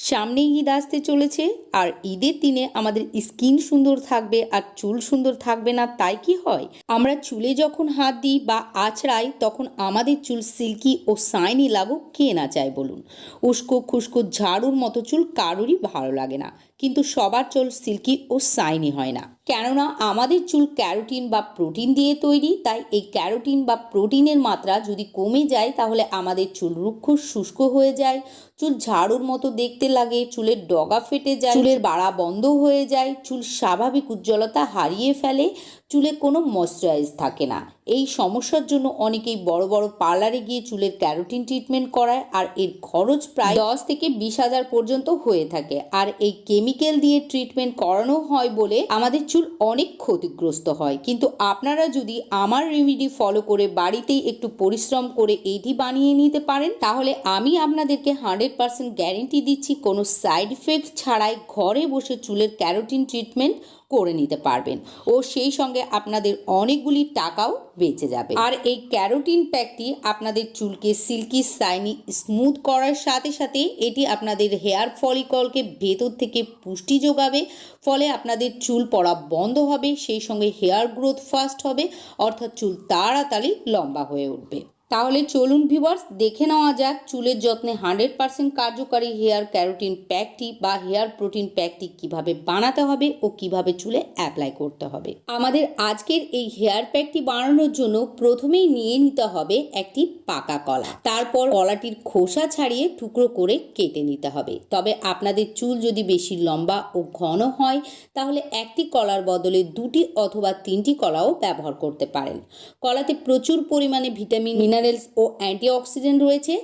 সামনে ঈদ আসতে চলেছে, আর ঈদের দিনে আমাদের স্কিন সুন্দর থাকবে আর চুল সুন্দর থাকবে না, তাই কি হয়? আমরা চুলে যখন হাত দিই বা আছড়াই তখন আমাদের চুল সিল্কি ও সাইনি লাগুক, কে না চায় বলুন? উস্কো খুস্কো ঝাড়ুর মতো চুল কারোরই ভালো লাগে না, কিন্তু সবার চুল সিল্কি ও সাইনি হয় না। কেননা আমাদের চুল ক্যারোটিন বা প্রোটিন দিয়ে তৈরি, তাই এই ক্যারোটিন বা প্রোটিনের মাত্রা যদি কমে যায়, তাহলে আমাদের চুল রুক্ষ শুষ্ক হয়ে যায়। চুল ঝাড়ুর মতো দেখতে লাগে চুলের ডগা ফেটে যায় চুলের বাড়া বন্ধ হয়ে যায় চুল স্বাভাবিক উজ্জ্বলতা হারিয়ে ফেলে চুলে কোনো ময়শ্চারাইজ থাকে না। এই সমস্যার জন্য অনেকেই বড় বড় পার্লারে গিয়ে চুলের ক্যারোটিন ট্রিটমেন্ট করায় আর এর খরচ প্রায় দশ থেকে বিশ হাজার পর্যন্ত হয়ে থাকে। আর এই কেমিক্যাল দিয়ে ট্রিটমেন্ট করানো হয় বলে আমাদের চুল অনেক ক্ষতিগ্রস্ত হয়। কিন্তু আপনারা যদি আমার রেমিডি ফলো করে বাড়িতেই একটু পরিশ্রম করে এইটি বানিয়ে নিতে পারেন, তাহলে আমি আপনাদেরকে হান্ড্রেড পার্সেন্ট গ্যারেন্টি দিচ্ছি কোনো সাইড ইফেক্ট ছাড়াই ঘরে বসে চুলের ক্যারোটিন ট্রিটমেন্ট করে নিতে পারবেন। ও সেই সঙ্গে আপনাদের অনেকগুলি টাকাও বেঁচে যাবে। আর এই ক্যারোটিন প্যাকটি আপনাদের চুলকে সিল্কি সাইনি স্মুথ করার সাথে সাথে এটি আপনাদের হেয়ার ফলিকলকে ভেতর থেকে পুষ্টি যোগাবে। ফলে আপনাদের চুল পড়া বন্ধ হবে, সেই সঙ্গে হেয়ার গ্রোথ ফাস্ট হবে, অর্থাৎ চুল তাড়াতাড়ি লম্বা হয়ে উঠবে। তাহলে চলুন ভিভার্স দেখে নেওয়া যাক চুলের যত্নে হান্ড্রেড পারসেন্ট কার্যকারী হেয়ার ক্যারোটিন প্যাকটি বা হেয়ার প্রোটিন প্যাকটি কীভাবে বানাতে হবে ও কীভাবে চুলে অ্যাপ্লাই করতে হবে। আমাদের আজকের এই হেয়ার প্যাকটি বানানোর জন্য প্রথমেই নিয়ে নিতে হবে একটি পাকা কলা। তারপর কলাটির খোসা ছাড়িয়ে টুকরো করে কেটে নিতে হবে। তবে আপনাদের চুল যদি বেশি লম্বা ও ঘন হয়, তাহলে একটি কলার বদলে দুটি অথবা তিনটি কলাও ব্যবহার করতে পারেন। কলাতে প্রচুর পরিমাণে ভিটামিন মিনারেলস ও অ্যান্টিঅক্সিডেন্ট রয়েছে,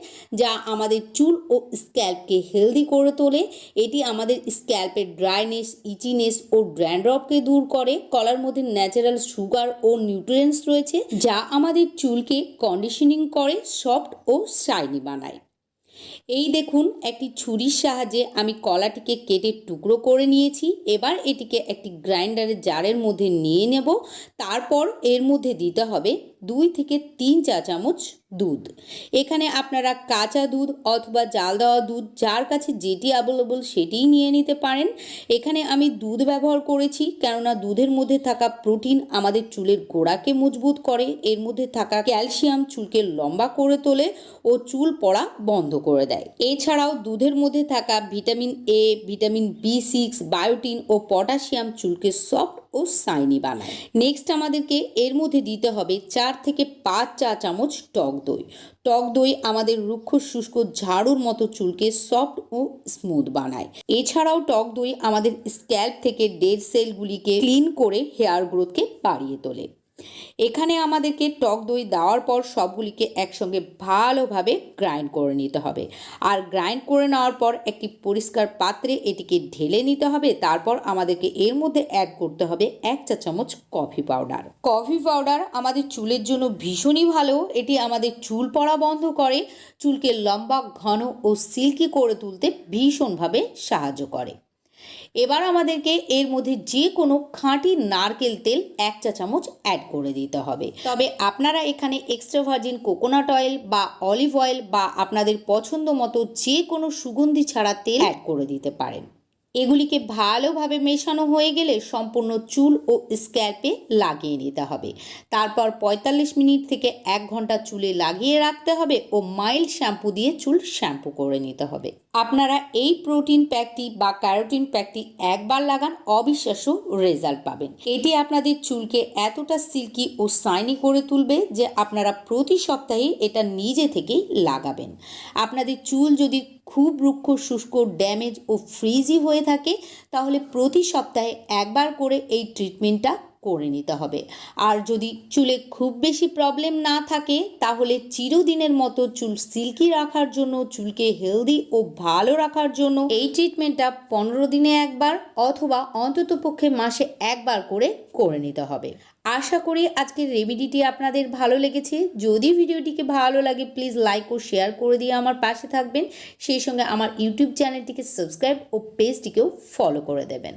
যা আমাদের চুল ও স্ক্যাল্পকে হেলদি করে তোলে। এটি আমাদের স্ক্যাল্পের ড্রাইনেস ইচিনেস ও ড্র্যান্ড্রপকে দূর করে। কলার মধ্যে ন্যাচারাল সুগার ও নিউট্রিয়েন্টস রয়েছে, যা আমাদের চুলকে কন্ডিশনিং করে সফট ও শাইনি বানায়। এই দেখুন, একটি ছুরির সাহায্যে আমি কলাটিকে কেটে টুকরো করে নিয়েছি। এবার এটিকে একটি গ্রাইন্ডারের জারের মধ্যে নিয়ে নেব। তারপর এর মধ্যে দিতে হবে দুই থেকে তিন চা চামচ দুধ। এখানে আপনারা কাঁচা দুধ অথবা জাল দেওয়া দুধ যার কাছে যেটি অ্যাভেলেবল সেটিই নিয়ে নিতে পারেন। এখানে আমি দুধ ব্যবহার করেছি কেননা দুধের মধ্যে থাকা প্রোটিন আমাদের চুলের গোড়াকে মজবুত করে, এর মধ্যে থাকা ক্যালসিয়াম চুলকে লম্বা করে তোলে ও চুল পড়া বন্ধ করে দেয়। এছাড়াও দুধের মধ্যে থাকা vitamin A vitamin B six biotin O potassium চুলকে সফট ও সাইনি বানায়। নেক্সট আমাদেরকে এর মধ্যে দিতে হবে চার থেকে পাঁচ চা চামচ টক দই। টক দই আমাদের রুক্ষ শুষ্ক ঝাড়ুর মতো চুলকে সফট ও স্মুথ বানায়। এছাড়াও টক দই আমাদের স্ক্যাল্প থেকে ডেড সেলগুলিকে ক্লিন করে হেয়ার গ্রোথকে বাড়িয়ে তোলে। এখানে আমাদেরকে টক দই দেওয়ার পর সবগুলিকে একসঙ্গে ভালোভাবে গ্রাইন্ড করে নিতে হবে। আর গ্রাইন্ড করে নেওয়ার পর একটি পরিষ্কার পাত্রে এটিকে ঢেলে নিতে হবে। তারপর আমাদেরকে এর মধ্যে অ্যাড করতে হবে এক চা চামচ কফি পাউডার কফি পাউডার আমাদের চুলের জন্য ভীষণই ভালো। এটি আমাদের চুল পড়া বন্ধ করে। চুলকে লম্বা, ঘন ও সিল্কি করে তুলতে ভীষণভাবে সাহায্য করে। এবার আমাদেরকে এর মধ্যে যে কোনো খাঁটি নারকেল তেল এক চা চামচ অ্যাড করে দিতে হবে। তবে আপনারা এখানে এক্সট্রা ভার্জিন কোকোনাট অয়েল বা অলিভ অয়েল বা আপনাদের পছন্দ মতো যে কোনো সুগন্ধি ছাড়া তেল অ্যাড করে দিতে পারেন। এগুলিকে ভালোভাবে মেশানো হয়ে গেলে সম্পূর্ণ চুল ও স্ক্যাল্পে লাগিয়ে নিতে হবে। তারপর ৪৫ মিনিট থেকে এক ঘণ্টা চুলে লাগিয়ে রাখতে হবে ও মাইল্ড শ্যাম্পু দিয়ে চুল শ্যাম্পু করে নিতে হবে। আপনারা এই প্রোটিন প্যাকটি বা ক্যারোটিন প্যাকটি একবার লাগান, অবিশ্বাস্য রেজাল্ট পাবেন। এটি আপনাদের চুলকে এতটা সিল্কি ও সাইনি করে তুলবে যে আপনারা প্রতি সপ্তাহে এটা নিজে থেকেই লাগাবেন। আপনাদের চুল যদি খুব রুক্ষ, শুষ্ক ড্যামেজ ও ফ্রিজি হয়ে থাকে, তাহলে প্রতি সপ্তাহে একবার করে এই ট্রিটমেন্টটা করে নিতে হবে। আর যদি চুলে খুব বেশি প্রবলেম না থাকে, তাহলে চিরদিনের মতো চুল সিল্কি রাখার জন্য, চুলকে হেলদি ও ভালো রাখার জন্য এই ট্রিটমেন্টটা পনেরো দিনে একবার অথবা অন্ততপক্ষে মাসে একবার করে করে নিতে হবে। আশা করি আজকের রেমিডিটি আপনাদের ভালো লেগেছে। যদি ভিডিওটিকে ভালো লাগে প্লিজ লাইক ও শেয়ার করে দিয়ে আমার পাশে থাকবেন। সেই সঙ্গে আমার ইউটিউব চ্যানেলটিকে সাবস্ক্রাইব ও পেজটিকেও ফলো করে দেবেন।